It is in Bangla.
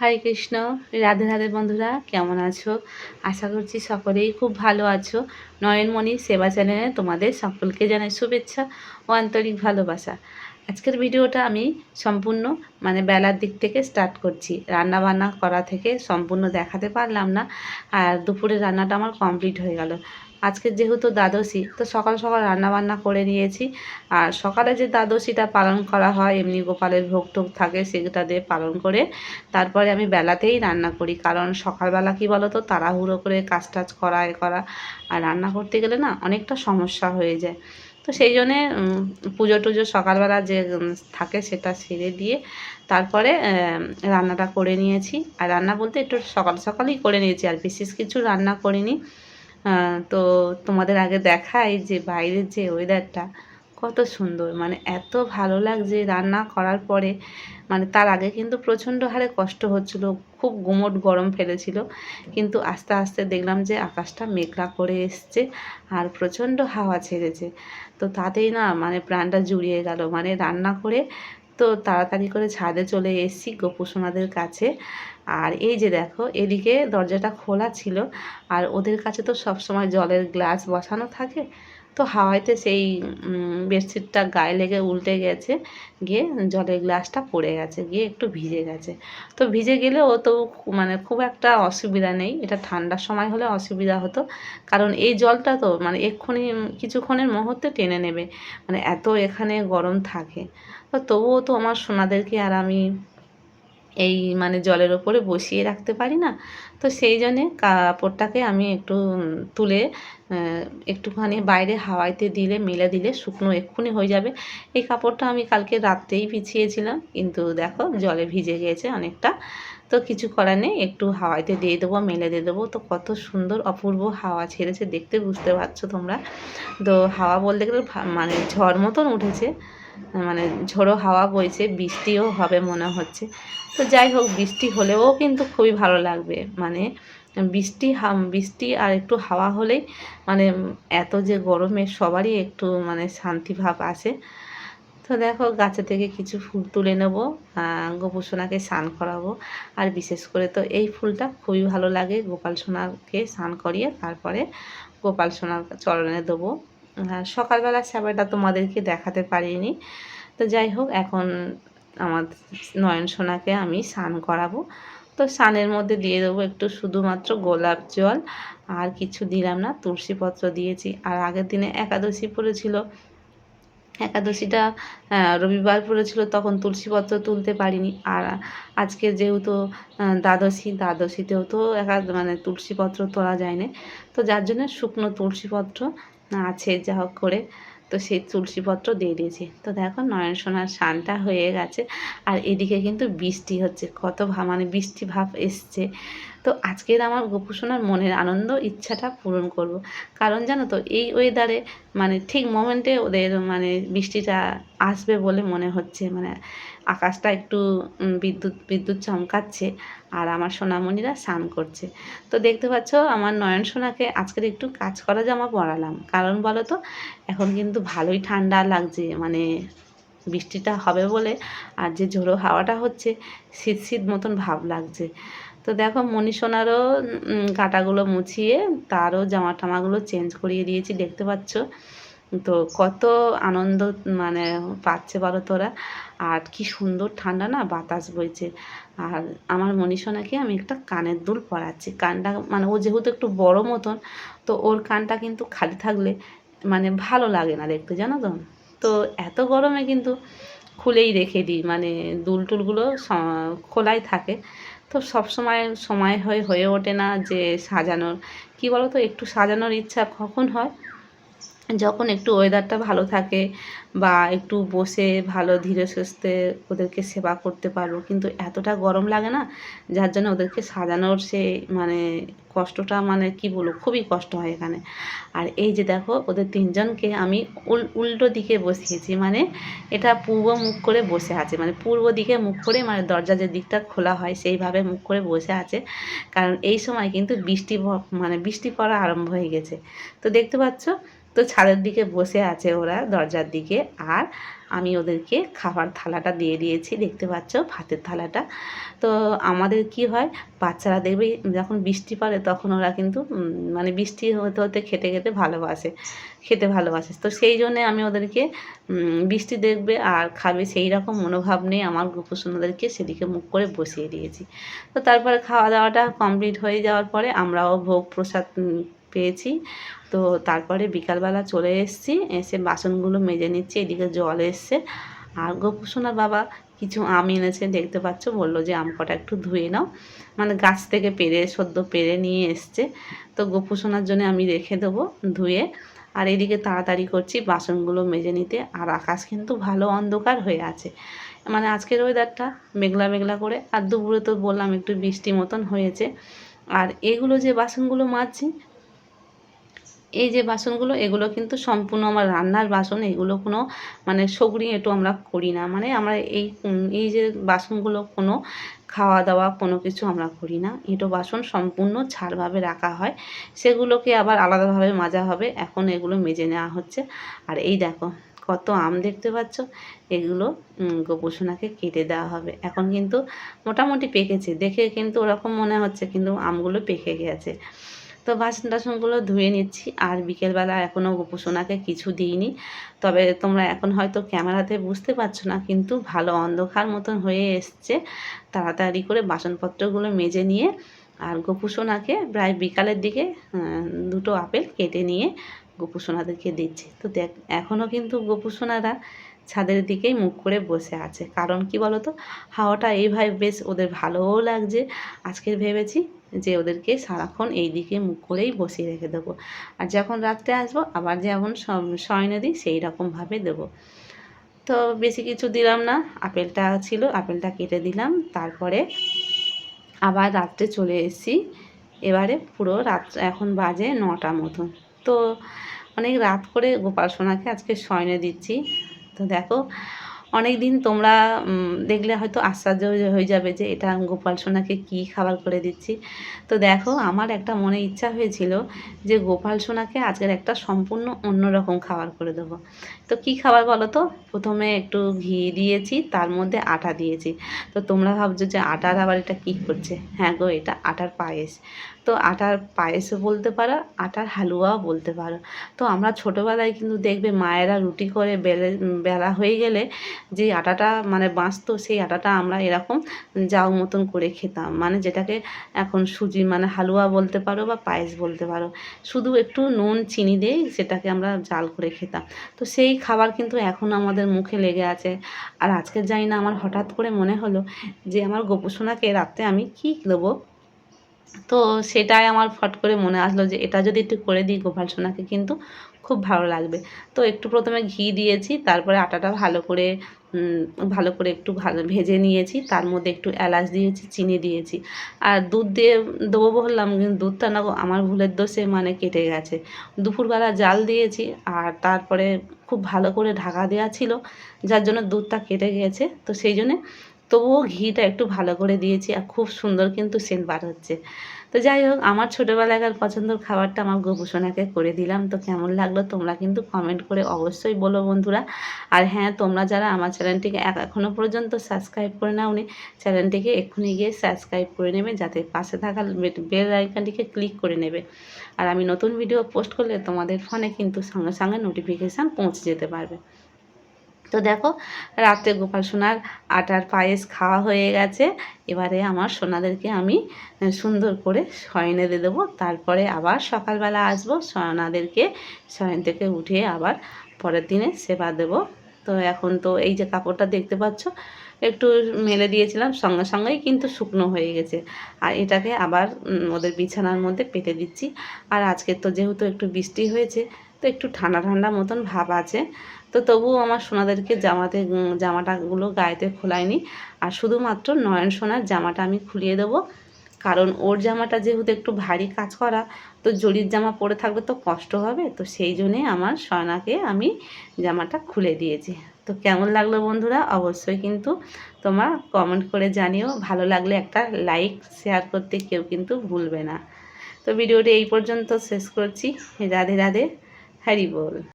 হরে কৃষ্ণ, রাধে রাধে বন্ধুরা, কেমন আছো? আশা করছি সকলেই খুব ভালো আছো। নয়নমণি সেবা চ্যানেলে তোমাদের সকলকে জানাই শুভেচ্ছা ও আন্তরিক ভালোবাসা। আজকের ভিডিওটা আমি সম্পূর্ণ মানে বেলার দিক থেকে স্টার্ট করছি। রান্না বান্না করা থেকে সম্পূর্ণ দেখাতে পারলাম না, আর দুপুরে রান্নাটা আমার কমপ্লিট হয়ে গেল। আজকে যেহেতু দ্বাদশী, তো সকাল সকাল রান্না বান্না করে নিয়েছি। আর সকালে যে দ্বাদশীটা পালন করা হয়, এমনি গোপালের ভোগ টোগ থাকে, সেটা দিয়ে পালন করে তারপরে আমি বেলাতেই রান্না করি। কারণ সকালবেলা কি বলো তো তাড়াহুড়ো করে কাজ টাজ করা, এ করা। আর রান্না করতে গেলে না, অনেকটা সমস্যা হয়ে যায়। তো সেই জন্যে পুজো টুজো সকালবেলা যে থাকে সেটা সেরে দিয়ে তারপরে রান্নাটা করে নিয়েছি। আর রান্না বলতে একটু সকাল সকালই করে নিয়েছি। আর বিশেষ কিছু রান্না করিনি। তো তোমাদের আগে দেখাই যে বাইরের যে ওয়েদারটা কত সুন্দর। মানে এত ভালো লাগছে রান্না করার পরে। মানে তার আগে কিন্তু প্রচণ্ড হারে কষ্ট হচ্ছিল, খুব গুমট গরম ফেলেছিল। কিন্তু আস্তে আস্তে দেখলাম যে আকাশটা মেঘলা করে এসছে আর প্রচণ্ড হাওয়া ছেড়েছে। তো তাতেই না মানে প্রাণটা জুড়িয়ে গেল। মানে রান্না করে তো তাড়াতাড়ি করে ছাদে চলে এসেছি গোপুসোনাদের কাছে। আর এই যে দেখো, এদিকে দরজাটা খোলা ছিল, আর ওদের কাছে তো সবসময় জলের গ্লাস বসানো থাকে। তো হাওয়াইতে সেই বেডশিটটা গায়ে লেগে উল্টে গেছে, গিয়ে জলের গ্লাসটা পড়ে গেছে, গিয়ে একটু ভিজে গেছে। তো ভিজে গেলেও তো মানে খুব একটা অসুবিধা নেই, এটা ঠান্ডার সময় হলে অসুবিধা হতো। কারণ এই জলটা তো মানে এক্ষুনি কিছুক্ষণের মুহূর্তে টেনে নেবে মানে এত এখানে গরম থাকে। তো তবুও তো আমার সোনাদেরকে আর আমি এই মানে জলের ওপরে বসিয়ে রাখতে পারি না। তো সেই জন্যে কাপড়টাকে আমি একটু তুলে একটুখানি বাইরে হাওয়াইতে দিলে, মেলে দিলে শুকনো এক্ষুনি হয়ে যাবে। এই কাপড়টা আমি কালকে রাত্রেই বিছিয়েছিলাম কিন্তু দেখো জলে ভিজে গিয়েছে অনেকটা। তো কিছু করার নেই, একটু হাওয়াইতে দিয়ে দেবো, মেলে দিয়ে দেবো। তো কত সুন্দর অপূর্ব হাওয়া ছেড়েছে, দেখতে বুঝতে পারছ তোমরা। তো হাওয়া বলতে গেলে মানে ঝড় মতন উঠেছে। মানে ঝোড়ো হাওয়া বইছে, বৃষ্টিও হবে মনে হচ্ছে। তো যাই হোক, বৃষ্টি হলেও কিন্তু খুবই ভালো লাগবে। মানে বৃষ্টি বৃষ্টি আর একটু হাওয়া হলেই মানে এত যে গরমে সবারই একটু মানে শান্তি ভাব আসে। তো দেখো, গাছে থেকে কিছু ফুল তুলে নেব গোপুসোনাকে স্নান করাবো। আর বিশেষ করে তো এই ফুলটা খুবই ভালো লাগে। গোপাল সোনাকে স্নান করিয়ে তারপরে গোপাল সোনার চরণে দেবো। সকালবেলা সেবাটা তোমাদেরকে দেখাতে পারিনি। তো যাই হোক, এখন আমার নয়ন সোনাকে আমি স্নান করাবো। তো স্নানের মধ্যে দিয়ে দেবো একটু শুধুমাত্র গোলাপ জল, আর কিছু দিলাম না, তুলসীপত্র দিয়েছি। আর আগের দিনে একাদশী পড়েছিল, একাদশীটা রবিবার পড়েছিল, তখন তুলসীপত্র তুলতে পারিনি। আর আজকে যেহেতু দ্বাদশী, দ্বাদশীতেও তো একা মানে তুলসীপত্র তোলা যায় না। তো যার জন্য শুকনো তুলসীপত্র আছে, যা হোক করে। তো সেই তুলসীপত্র দিয়ে দিয়েছি। তো দেখো নয়ন সোনার শানটা হয়ে গেছে। আর এদিকে কিন্তু বৃষ্টি হচ্ছে। কত মানে বৃষ্টি ভাব এসছে। তো আজকের আমার গোপুসোনার মনের আনন্দ, ইচ্ছাটা পূরণ করব। কারণ জানো তো, এই ওয়েদারে মানে ঠিক মোমেন্টে ওদের মানে বৃষ্টিটা আসবে বলে মনে হচ্ছে। মানে আকাশটা একটু বিদ্যুৎ বিদ্যুৎ চমকাচ্ছে আর আমার সোনামণিরা স্নান করছে। তো দেখতে পাচ্ছ, আমার নয়ন সোনাকে আজকের একটু কাজ করা জামা পরালাম। কারণ বলো তো, এখন কিন্তু ভালোই ঠান্ডা লাগছে। মানে বৃষ্টিটা হবে বলে আর যে ঝোড়ো হাওয়াটা হচ্ছে, শীত শীত মতন ভাব লাগছে। তো দেখো মনীষোনারও কাটাগুলো মুছিয়ে তারও জামা টামাগুলো চেঞ্জ করিয়ে দিয়েছি, দেখতে পাচ্ছ? তো কত আনন্দ মানে পাচ্ছে বলো তোরা। আর কি সুন্দর ঠান্ডা না, বাতাস বইছে। আর আমার মনীষণাকে আমি একটা কানের দুল পরাচ্ছি। কানটা মানে ও যেহেতু একটু বড় মতন, তো ওর কানটা কিন্তু খালি থাকলে মানে ভালো লাগে না দেখতে, জানো তো? তো এত গরমে কিন্তু খুলেই রেখে দিই মানে দুল টুলগুলো খোলাই থাকে। তো সবসময় সময় হয়ে হয়ে ওঠে না যে সাজানোর। কী বলো তো একটু সাজানোর ইচ্ছা কখন হয়? যখন একটু ওয়েদারটা ভালো থাকে বা একটু বসে ভালো ধীরে সুস্থে ওদেরকে সেবা করতে পারব, কিন্তু এতটা গরম লাগে না, যার জন্য ওদেরকে সাজানোর সে মানে কষ্টটা মানে কি বলব, খুবই কষ্ট হয় এখানে। আর এই যে দেখো, ওদের তিনজনকে আমি উল, উল্টো দিকে বসিয়েছি মানে এটা পূর্ব মুখ করে বসে আছে মানে পূর্ব দিকে মুখ করে মানে দরজা যে দিকটা খোলা হয় সেইভাবে মুখ করে বসে আছে, কারণ এই সময় কিন্তু বৃষ্টি মানে বৃষ্টি পড়া আরম্ভ হয়ে গেছে। তো দেখতে পাচ্ছ তো ছাদের দিকে বসে আছে ওরা দরজার দিকে আর আমি ওদেরকে খাবার থালাটা দিয়ে দিয়েছি, দেখতে পাচ্ছ ভাতের থালাটা। তো আমাদের কি হয়, বাচ্চারা দেখবে যখন বৃষ্টি পড়ে তখন ওরা কিন্তু মানে বৃষ্টি হতে হতে খেতে খেতে ভালোবাসে খেতে ভালোবাসে। তো সেই জন্যে আমি ওদেরকে বৃষ্টি দেখবে আর খাবে সেই রকম মনোভাব নিয়ে আমার গোপুসোন ওদেরকে সেদিকে মুখ করে বসিয়ে দিয়েছি। তো তারপরে খাওয়া দাওয়াটা কমপ্লিট হয়ে যাওয়ার পরে আমরাও ভোগ প্রসাদ পেয়েছি। তো তারপরে বিকালবেলা চলে এসেছি, এসে বাসনগুলো মেজে নিচ্ছি, এদিকে জল এসছে। আর গোপুসোনার বাবা, কিছু আম এনেছে, দেখতে পাচ্ছ? বলল যে আম কটা একটু ধুয়ে নাও। মানে গাছ থেকে পেরে, সদ্য পেরে নিয়ে এসছে। তো গোপুসোনার জন্য আমি রেখে দেবো ধুয়ে। আর এদিকে তাড়াতাড়ি করছি বাসনগুলো মেজে নিতে। আর আকাশ কিন্তু ভালো অন্ধকার হয়ে আছে। মানে আজকের ওয়েদারটা মেঘলা মেঘলা করে। আর দুপুরে তো বললাম একটু বৃষ্টি মতন হয়েছে। আর এগুলো যে বাসনগুলো মাজছি এই যে বাসনগুলো, এগুলো কিন্তু সম্পূর্ণ আমার রান্নার বাসন, এগুলো কোনো মানে সগড়ি এটু আমরা করি না। মানে আমরা এই এই যে বাসনগুলো কোনো খাওয়া দাওয়া কোনো কিছু আমরা করি না। এঁটো বাসন সম্পূর্ণ ছাড়ভাবে রাখা হয়। সেগুলোকে আবার আলাদাভাবে মাজা হবে। এখন এগুলো মেজে নেওয়া হচ্ছে। আর এই দেখো, কত আম দেখতে পাচ্ছ? এগুলো গোপোষণাকে কেটে দেওয়া হবে। এখন কিন্তু মোটামুটি পেকেছে। দেখে কিন্তু ওরকম মনে হচ্ছে, কিন্তু আমগুলো পেকে গেছে। তো বাসন টাসনগুলো ধুয়ে নিচ্ছি। আর বিকেলবেলা এখনও গোপোষণাকে কিছু দিইনি। তবে তোমরা এখন হয়তো ক্যামেরাতে বুঝতে পারছ না, কিন্তু ভালো অন্ধকার মতন হয়ে এসছে। তাড়াতাড়ি করে বাসনপত্রগুলো মেজে নিয়ে আর গোপুসোনাকে প্রায় বিকালের দিকে দুটো আপেল কেটে নিয়ে গোপুসোনাদেরকে দিচ্ছি। তো দেখ এখনও কিন্তু গোপুসোনারা ছাদের দিকেই মুখ করে বসে আছে। কারণ কি বলো তো হাওয়াটা এইভাবে বেশ ওদের ভালোও লাগছে। আজকে ভেবেছি যে ওদেরকে সারাক্ষণ এই দিকে মুখ করেই বসিয়ে রেখে দেবো। আর যখন রাত্রে আসব, আবার যেমন স- শয়নে দিই সেই রকমভাবে দেবো। তো বেশি কিছু দিলাম না। আপেলটা ছিল, আপেলটা কেটে দিলাম। তারপরে আবার রাত্রে চলে এসেছি। এবারে পুরো রাত, এখন বাজে নটা মতন তো অনেক রাত করে গোপাল সোনাকে আজকে শয়নে দিচ্ছি। তো দেখো অনেক দিন তোমরা দেখলে হয়তো আশ্চর্য হয়ে- যাবে যে এটা গোপাল সোনাকে কী খাবার করে দিচ্ছি। তো দেখো, আমার একটা মনে ইচ্ছা হয়েছিল যে গোপাল সোনাকে আজকের একটা সম্পূর্ণ অন্যরকম খাবার করে দেবো। তো কি খাবার বলো তো? প্রথমে একটু ঘি দিয়েছি, তার মধ্যে আটা দিয়েছি। তো তোমরা ভাবছ যে আটার আবার এটা কী করছে? হ্যাঁ গো, এটা আটার পায়েস। তো আটার পায়েসও বলতে পারো, আটার হালুয়াও বলতে পারো। তো আমরা ছোটোবেলায় কিন্তু দেখবে মায়েরা রুটি করে বেলে, বেলা হয়ে গেলে যে আটাটা মানে বাঁচতো, সেই আটাটা আমরা এরকম যাও মতন করে খেতাম। মানে যেটাকে এখন সুজি মানে হালুয়া বলতে পারো বা পায়েস বলতে পারো। শুধু একটু নুন, চিনি দিয়েই সেটাকে আমরা জাল করে খেতাম। তো সেই খাবার কিন্তু এখন আমাদের মুখে লেগে আছে। আর আজকে জানি না, আমার হঠাৎ করে মনে হলো যে আমার গোপুসোনাকে রাত্রে আমি কী দেবো? তো সেটাই আমার ফট করে মনে আসলো যে এটা যদি একটু করে দিই গোপাল সোনাকে কিন্তু খুব ভালো লাগবে। তো একটু প্রথমে ঘি দিয়েছি, তারপরে আটাটা ভালো করে ভালো করে একটু ভালো ভেজে নিয়েছি, তার মধ্যে একটু এলাচ দিয়েছি, চিনি দিয়েছি। আর দুধ দিয়ে দেবো বললাম, কিন্তু দুধটা না আমার ভুলের দোষে মানে কেটে গেছে। দুপুরবেলা জাল দিয়েছি আর তারপরে খুব ভালো করে ঢাকা দেওয়া ছিল, যার জন্য দুধটা কেটে গেছে। তো সেই জন্যে তবুও ঘিটা একটু ভালো করে দিয়েছি আর খুব সুন্দর কিন্তু সেন্ট বার হচ্ছে। তো যাই হোক, আমার ছোটোবেলাকার পছন্দের খাবারটা আমার গোপুসোনাকে করে দিলাম। তো কেমন লাগল তোমরা কিন্তু কমেন্ট করে অবশ্যই বলো বন্ধুরা। আর হ্যাঁ তোমরা যারা আমার চ্যানেলটিকে এক- এখনও পর্যন্ত সাবস্ক্রাইব করে নাওনি, চ্যানেলটিকে এক্ষুনি গিয়ে সাবস্ক্রাইব করে নেবে, যাতে পাশে থাকা বেল আইকনটিকে ক্লিক করে নেবে। আর আমি নতুন ভিডিও পোস্ট করলে তোমাদের ফোনে কিন্তু সঙ্গে সঙ্গে নোটিফিকেশান পৌঁছে যেতে পারবে। তো দেখো, রাত্রে গোপাল সোনার আটার পায়েস খাওয়া হয়ে গেছে। এবারে আমার সোনাদেরকে আমি সুন্দর করে শয়নে দিয়ে দেবো। তারপরে আবার সকালবেলা আসব, সোনাদেরকে শয়ন থেকে উঠে আবার পরের দিনে সেবা দেব। তো এখন তো এই যে কাপড়টা দেখতে পাচ্ছ, একটু মেলে দিয়েছিলাম সঙ্গে সঙ্গেই, কিন্তু শুকনো হয়ে গেছে। আর এটাকে আবার ওদের বিছানার মধ্যে পেতে দিচ্ছি। আর আজকে তো যেহেতু একটু বৃষ্টি হয়েছে তো একটু ঠান্ডা ঠান্ডা মতন ভাব আছে। তো তবুও আমার সোনাদেরকে জামাতে জামাটাগুলো গায়েতে খোলায়নি। আর শুধুমাত্র নয়ন সোনার জামাটা আমি খুলিয়ে দেবো। কারণ ওর জামাটা যেহেতু একটু ভারী কাজ করা, তো জরির জামা পরে থাকলে তো কষ্ট হবে। তো সেই জন্যে আমার সয়নাকে আমি জামাটা খুলে দিয়েছি। তো কেমন লাগল বন্ধুরা? অবশ্যই কিন্তু তোমরা কমেন্ট করে জানিও। ভালো লাগলে একটা লাইক শেয়ার করতে কেউ কিন্তু ভুলবে না। তো ভিডিওটি এই পর্যন্ত শেষ করছি। রাধে রাধে। হরি বল